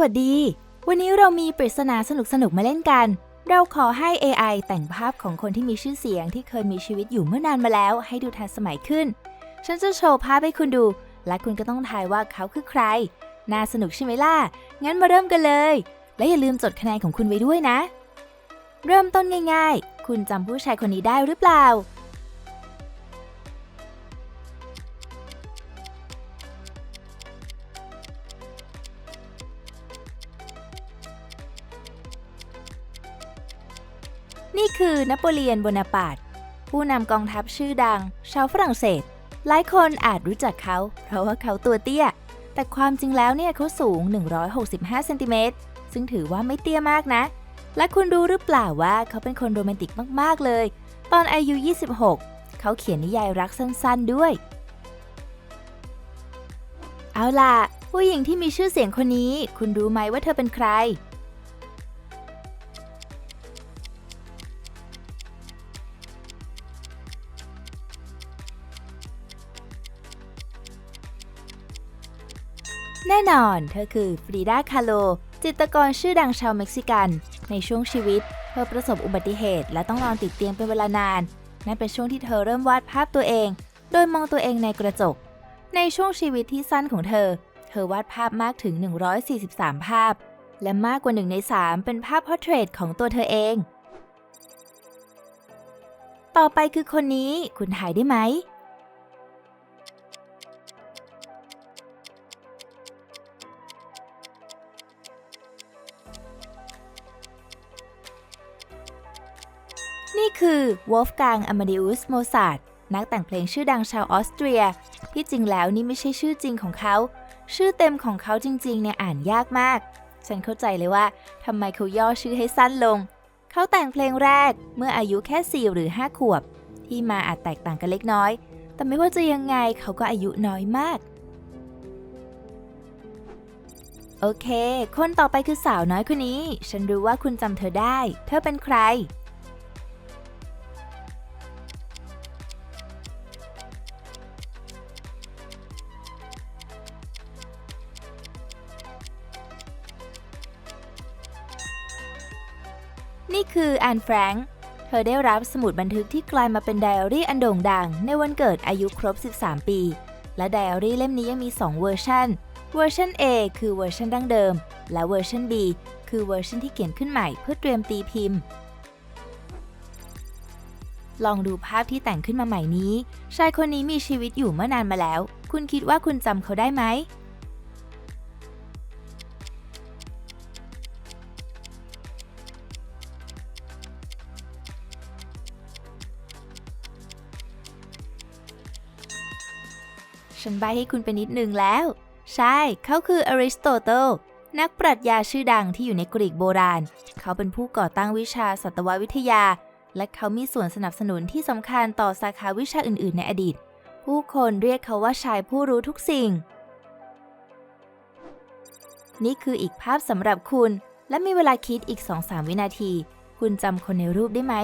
วัสดี วันนี้เรามีปริศนาสนุกๆมาเล่นกัน เราขอให้ AI แต่งภาพของคนที่มีชื่อเสียงที่เคยมีชีวิตอยู่เมื่อนานมาแล้ว ให้ดูทันสมัยขึ้น ฉันจะโชว์ภาพให้คุณดู และคุณก็ต้องทายว่าเขาคือใคร น่าสนุกใช่ไหมล่ะ งั้นมาเริ่มกันเลย และอย่าลืมจดคะแนนของคุณไว้ด้วยนะ เริ่มต้นง่าย ๆ คุณจำผู้ชายคนนี้ได้หรือเปล่า นี่คือนโปเลียนโบนาปาร์ตผู้นำกองทัพชื่อดัง ชาวฝรั่งเศส หลายคนอาจรู้จักเขา เพราะว่าเขาตัวเตี้ย แต่ความจริงแล้วเนี่ยเขาสูง 165เซนติเมตรซึ่งถือว่าไม่เตี้ยมากนะ และคุณรู้หรือเปล่าว่าเขาเป็นคนโรแมนติกมาก ๆ เลย ตอนอายุ 26 เขาเขียนนิยายรักสั้น ๆ ด้วย เอาล่ะ ผู้หญิงที่มีชื่อเสียงคนนี้ คุณรู้ไหมว่าเธอเป็นใคร น่นอน เธอคือฟรีดาคาโล จิตรกรชื่อดังชาวเม็กซิกัน ในช่วงชีวิต เธอประสบอุบัติเหตุ และต้องนอนติดเตียงเป็นเวลานาน นั่นเป็นช่วงที่เธอเริ่มวาดภาพตัวเอง โดยมองตัวเองในกระจก ในช่วงชีวิตที่สั้นของเธอ เธอวาดภาพมากถึง 143 ภาพ และมากกว่า1ใน3เป็นภาพพอร์เทรตของตัวเธอเอง ต่อไปคือคนนี้ คุณถ่ายได้ไหม วอลฟกางอมา d ด u สโมซาร์ t นักแต่งเพลงชื่อดังชาวออสเตรีย ที่จริงแล้วนี่ไม่ใช่ชื่อจริงของเขา ชื่อเต็มของเขาจริงๆเนี่ยอ่านยากมาก ฉันเข้าใจเลยว่าทำไมเขาย่อชื่อให้สั้นลง เขาแต่งเพลงแรกเมื่ออายุแค่ 4 หรือ 5 ขวบ ที่มาอาจแตกต่างกันเล็กน้อย แต่ไม่ว่าจะยังไงเขาก็อายุน้อยมาก โอเค คนต่อไปคือสาวน้อยคนนี้ ฉันรู้ว่าคุณจำเธอได้ เธอเป็นใคร นี่คือแอนแฟรงค์เธอได้รับสมุดบันทึกที่กลายมาเป็นไดอารี่อันโด่งดัง ในวันเกิดอายุครบ 13 ปี และไดอารี่เล่มนี้ยังมี 2 เวอร์ชันเวอร์ชัน A คือเวอร์ชันดั้งเดิม และเวอร์ชัน B คือเวอร์ชันที่เขียนขึ้นใหม่เพื่อเตรียมตีพิมพ์ ลองดูภาพที่แต่งขึ้นมาใหม่นี้ ชายคนนี้มีชีวิตอยู่เมื่อนานมาแล้ว คุณคิดว่าคุณจำเขาได้ไหม ใบให้คุณไปนิดนึงแล้ว ใช่ เขาคืออริสโตเติลนักปรัชญาชื่อดังที่อยู่ในกรีกโบราณ เขาเป็นผู้ก่อตั้งวิชาสัตววิทยา และเขามีส่วนสนับสนุนที่สำคัญต่อสาขาวิชาอื่น ๆ ในอดีต ผู้คนเรียกเขาว่าชายผู้รู้ทุกสิ่ง นี่คืออีกภาพสำหรับคุณ และมีเวลาคิดอีก 2-3 วินาที คุณจำคนในรูปได้ไหม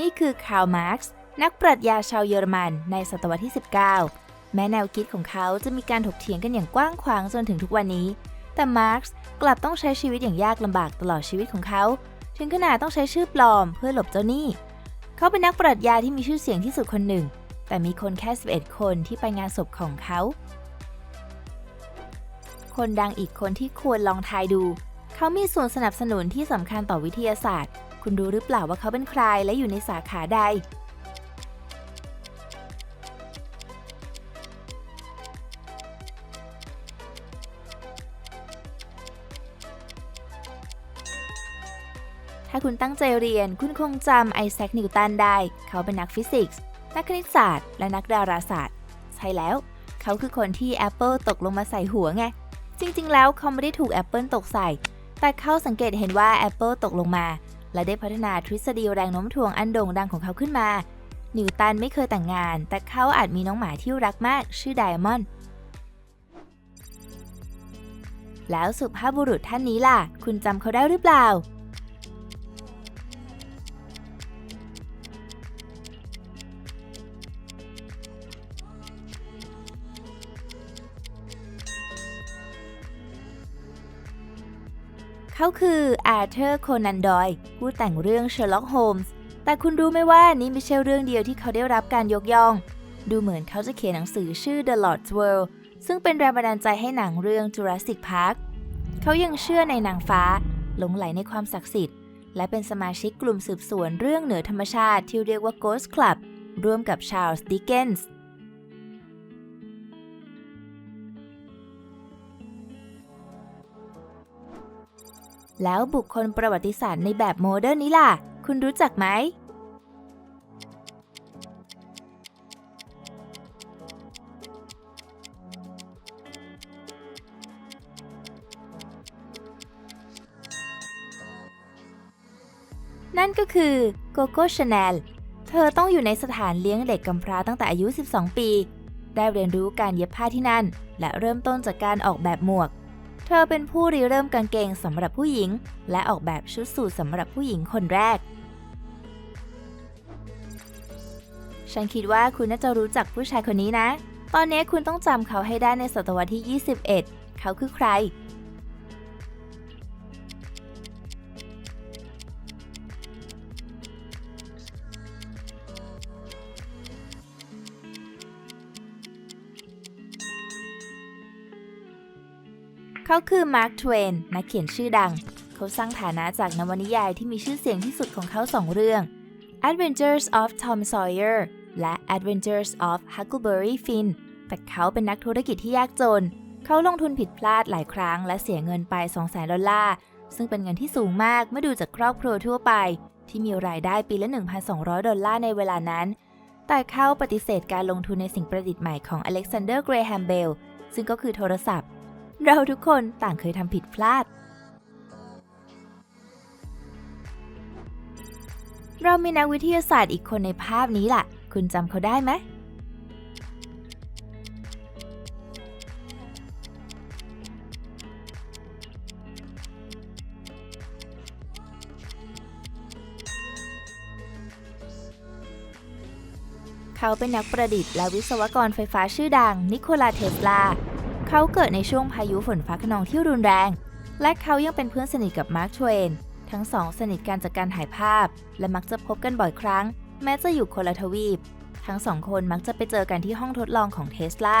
นี่คือคาร์ลมาร์กซ์นักปรัชญาชาวเยอรมันในศตวรรษที่ 19 แม้แนวคิดของเขาจะมีการถกเถียงกันอย่างกว้างขวางจนถึงทุกวันนี้ แต่มาร์กซ์กลับต้องใช้ชีวิตอย่างยากลำบากตลอดชีวิตของเขา ถึงขนาดต้องใช้ชื่อปลอมเพื่อหลบเจ้าหนี้ เขาเป็นนักปรัชญาที่มีชื่อเสียงที่สุดคนหนึ่ง แต่มีคนแค่ 11 คนที่ไปงานศพของเขา คนดังอีกคนที่ควรลองทายดู เขามีส่วนสนับสนุนที่สำคัญต่อวิทยาศาสตร์ คุณรู้หรือเปล่าว่าเขาเป็นใครและอยู่ในสาขาใด ถ้าคุณตั้งใจเรียนคุณคงจำไอแซค นิวตันได้ เขาเป็นนักฟิสิกส์ นักคณิตศาสตร์ และนักดาราศาสตร์ ใช่แล้ว เขาคือคนที่ Apple ตกลงมาใส่หัวไง จริง ๆ แล้วเขาไม่ได้ถูก Apple ตกใส่ แต่เขาสังเกตเห็นว่า Apple ตกลงมา และได้พัฒนาทฤษฎีแรงโน้มถ่วงอันโด่งดังของเขาขึ้นมา นิวตันไม่เคยแต่งงาน แต่เขาอาจมีน้องหมาที่รักมากชื่อไดมอนด์แล้วสุภาพบุรุษท่านนี้ล่ะ คุณจำเขาได้หรือเปล่า เขาคืออาร์เธอร์โคนันดอยผู้แต่งเรื่อง Sherlock Holmes แต่คุณรู้ไหมว่านี่ไม่ใช่เรื่องเดียวที่เขาได้รับการยกย่อง ดูเหมือนเขาจะเขียนหนังสือชื่อ The Lord's World ซึ่งเป็นแรงบันดาลใจให้หนังเรื่อง Jurassic Park เขายังเชื่อในนางฟ้า หลงไหลในความศักดิ์สิทธิ์ และเป็นสมาชิกกลุ่มสืบสวนเรื่องเหนือธรรมชาติที่เรียกว่า Ghost Club ร่วมกับชาร์ลส์ดิกเกนส์ แล้วบุคคลประวัติศาสตร์ในแบบโมเดิร์นนี้ล่ะ คุณรู้จักไหม นั่นก็คือโกโก้ชาแนล เธอต้องอยู่ในสถานเลี้ยงเด็กกำพร้าตั้งแต่อายุ 12 ปี ได้เรียนรู้การเย็บผ้าที่นั่น และเริ่มต้นจากการออกแบบหมวก เธอเป็นผู้ริเริ่มกางเกงสำหรับผู้หญิง และออกแบบชุดสูทสำหรับผู้หญิงคนแรก ฉันคิดว่าคุณน่าจะรู้จักผู้ชายคนนี้นะ ตอนนี้คุณต้องจำเขาให้ได้ในศตวรรษที่ 21 เขาคือใคร เขาคือมาร์คทเวนนักเขียนชื่อดัง เขาสร้างฐานะจากนวนิยายที่มีชื่อเสียงที่สุดของเขาสองเรื่อง Adventures of Tom Sawyer และ Adventures of Huckleberry Finn แต่เขาเป็นนักธุรกิจที่ยากจน เขาลงทุนผิดพลาดหลายครั้งและเสียเงินไป 200,000 ดอลลาร์ ซึ่งเป็นเงินที่สูงมากเมื่อดูจากครอบครัวทั่วไป ที่มีรายได้ปีละ 1,200 ดอลลาร์ในเวลานั้น แต่เขาปฏิเสธการลงทุนในสิ่งประดิษฐ์ใหม่ของอเล็กซานเดอร์ เกรแฮมเบล ซึ่งก็คือโทรศัพท์ เราทุกคนต่างเคยทำผิดพลาด เรามีนักวิทยาศาสตร์อีกคนในภาพนี้ล่ะ คุณจำเขาได้ไหม เขาเป็นนักประดิษฐ์และวิศวกรไฟฟ้าชื่อดังนิโคลาเทสลา เขาเกิดในช่วงพายุฝนฟ้าขนองที่รุนแรง และเขายังเป็นเพื่อนสนิทกับมาร์คทเวนทั้งสองสนิทกันจากการถ่ายภาพ และมักจะพบกันบ่อยครั้ง แม้จะอยู่คนละทวีป ทั้งสองคนมักจะไปเจอกันที่ห้องทดลองของเทสลา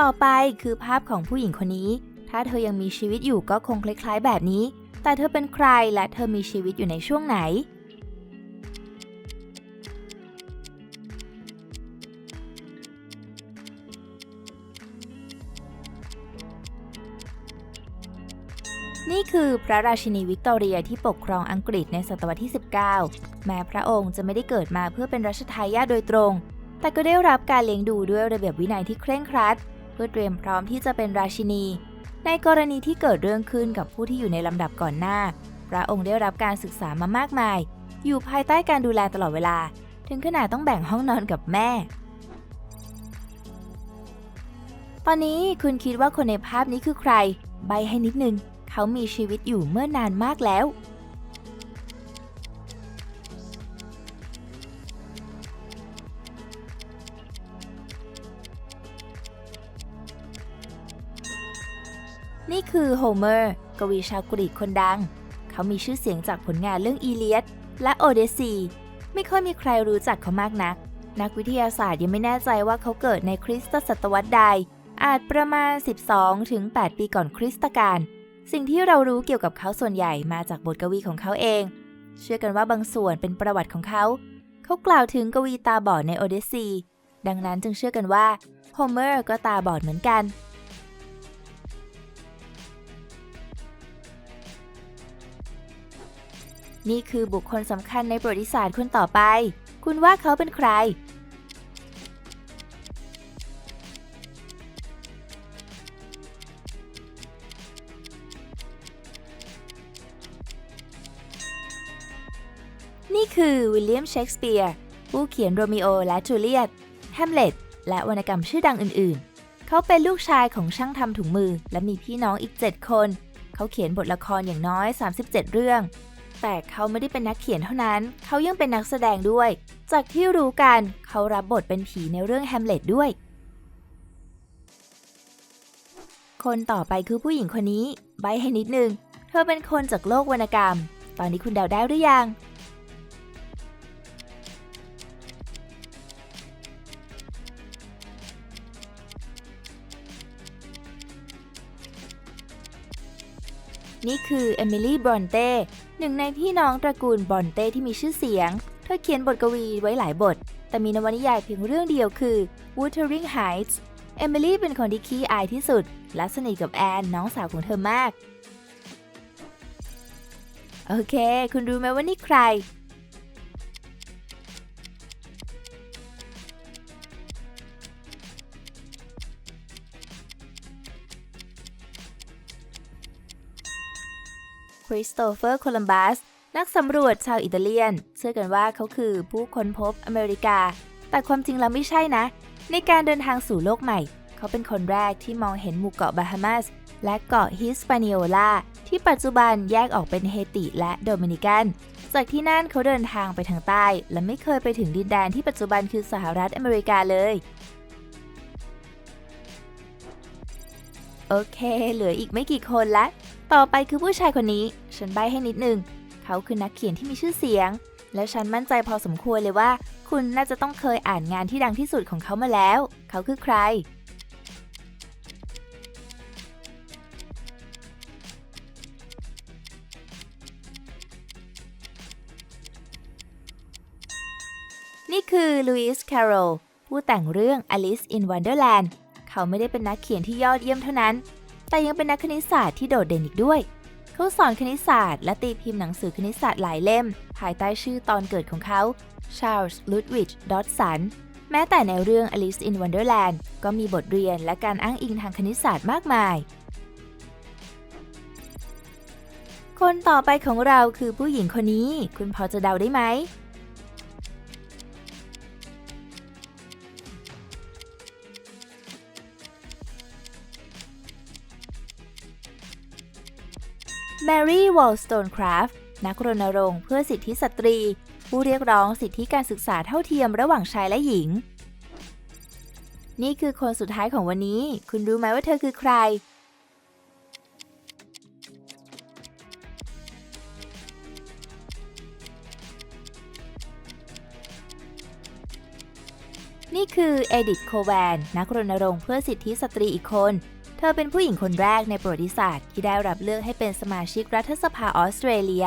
ต่อไปคือภาพของผู้หญิงคนนี้ ถ้าเธอยังมีชีวิตอยู่ก็คงคล้ายๆแบบนี้ แต่เธอเป็นใครและเธอมีชีวิตอยู่ในช่วงไหน นี่คือพระราชินีวิกตอเรียที่ปกครองอังกฤษในศตวรรษที่ 19 แม้พระองค์จะไม่ได้เกิดมาเพื่อเป็นรัชทายาทโดยตรง แต่ก็ได้รับการเลี้ยงดูด้วยระเบียบวินัยที่เคร่งครัด เพื่อเตรียมพร้อมที่จะเป็นราชินี ในกรณีที่เกิดเรื่องขึ้นกับผู้ที่อยู่ในลำดับก่อนหน้า พระองค์ได้รับการศึกษามามากมาย อยู่ภายใต้การดูแลตลอดเวลา ถึงขนาดต้องแบ่งห้องนอนกับแม่ ตอนนี้คุณคิดว่าคนในภาพนี้คือใคร ใบให้นิดนึง เขามีชีวิตอยู่เมื่อนานมากแล้ว นี่คือโฮเมอร์ กวีชาวกรีกคนดัง เขามีชื่อเสียงจากผลงานเรื่องอีเลียดและโอเดซีไม่ค่อยมีใครรู้จักเขามากนัก นักวิทยาศาสตร์ยังไม่แน่ใจว่าเขาเกิดในคริสตศตวรรษใดอาจประมาณ 12 ถึง 8 ปีก่อนคริสตกาล สิ่งที่เรารู้เกี่ยวกับเขาส่วนใหญ่มาจากบทกวีของเขาเอง เชื่อกันว่าบางส่วนเป็นประวัติของเขา เขากล่าวถึงกวีตาบอดในโอเดซี ดังนั้นจึงเชื่อกันว่าโฮเมอร์ก็ตาบอดเหมือนกัน นี่คือบุคคลสำคัญในประวัติศาสตร์คนต่อไป คุณว่าเขาเป็นใคร นี่คือวิลเลียมเชกสเปียร์ผู้เขียนโรมิโอและจูเลียตแฮมเล็ตและวรรณกรรมชื่อดังอื่นๆ เขาเป็นลูกชายของช่างทำถุงมือ และมีพี่น้องอีก 7 คน เขาเขียนบทละครอย่างน้อย 37 เรื่อง แต่เขาไม่ได้เป็นนักเขียนเท่านั้น เขายังเป็นนักแสดงด้วย จากที่รู้กันเขารับบทเป็นผีในเรื่องแฮมเล็ตด้วย คนต่อไปคือผู้หญิงคนนี้ ใบให้นิดนึง เธอเป็นคนจากโลกวรรณกรรม ตอนนี้คุณเดาได้หรือยัง นี่คือเอมิลี่บอนเต้หนึ่งในพี่น้องตระกูลบอนเต้ที่มีชื่อเสียง เธอเขียนบทกวีไว้หลายบท แต่มีนวนิยายเพียงเรื่องเดียวคือ Wuthering Heights เอมิลี่เป็นคนที่ขี้อายที่สุด และสนิทกับแอนน้องสาวของเธอมาก โอเค คุณรู้ไหมว่านี่ใคร ริสโตเฟอร์ โคลัมบัส นักสำรวจชาวอิตาเลียน เชื่อกันว่าเขาคือผู้ค้นพบอเมริกา แต่ความจริงแล้วไม่ใช่นะ ในการเดินทางสู่โลกใหม่ เขาเป็นคนแรกที่มองเห็นหมู่เกาะบาฮามาสและเกาะฮิสปานิโอลาที่ปัจจุบันแยกออกเป็นเฮติและโดมินิกัน จากที่นั่นเขาเดินทางไปทางใต้ และไม่เคยไปถึงดินแดนที่ปัจจุบันคือสหรัฐอเมริกาเลยโอเค เหลืออีกไม่กี่คนละ ต่อไปคือผู้ชายคนนี้ ฉันใบให้นิดนึง เขาคือนักเขียนที่มีชื่อเสียง และฉันมั่นใจพอสมควรเลยว่า คุณน่าจะต้องเคยอ่านงานที่ดังที่สุดของเขามาแล้ว เขาคือใคร นี่คือลุยส์แคโรลผู้แต่งเรื่อง Alice in Wonderland เขาไม่ได้เป็นนักเขียนที่ยอดเยี่ยมเท่านั้น แต่ยังเป็นนักคณิตศาสตร์ที่โดดเด่นอีกด้วย เขาสอนคณิตศาสตร์ และตีพิมพ์หนังสือคณิตศาสตร์หลายเล่ม ภายใต้ชื่อตอนเกิดของเขา Charles Ludwig Dodson แม้แต่ในเรื่อง Alice in Wonderland ก็มีบทเรียนและการอ้างอิงทางคณิตศาสตร์มากมาย คนต่อไปของเราคือผู้หญิงคนนี้ คุณพอจะเดาได้ไหม รี่วอลสโตนคราฟต์นักรณรงค์เพื่อสิทธิสตรี ผู้เรียกร้องสิทธิการศึกษาเท่าเทียมระหว่างชายและหญิง นี่คือคนสุดท้ายของวันนี้ คุณรู้ไหมว่าเธอคือใคร นี่คือเอดิธโคแวน นักรณรงค์เพื่อสิทธิสตรีอีกคน ธอเป็นผู้หญิงคนแรกในประวัติศาสตร์ที่ได้รับเลือกให้เป็นสมาชิกรัฐสภาออสเตรเลีย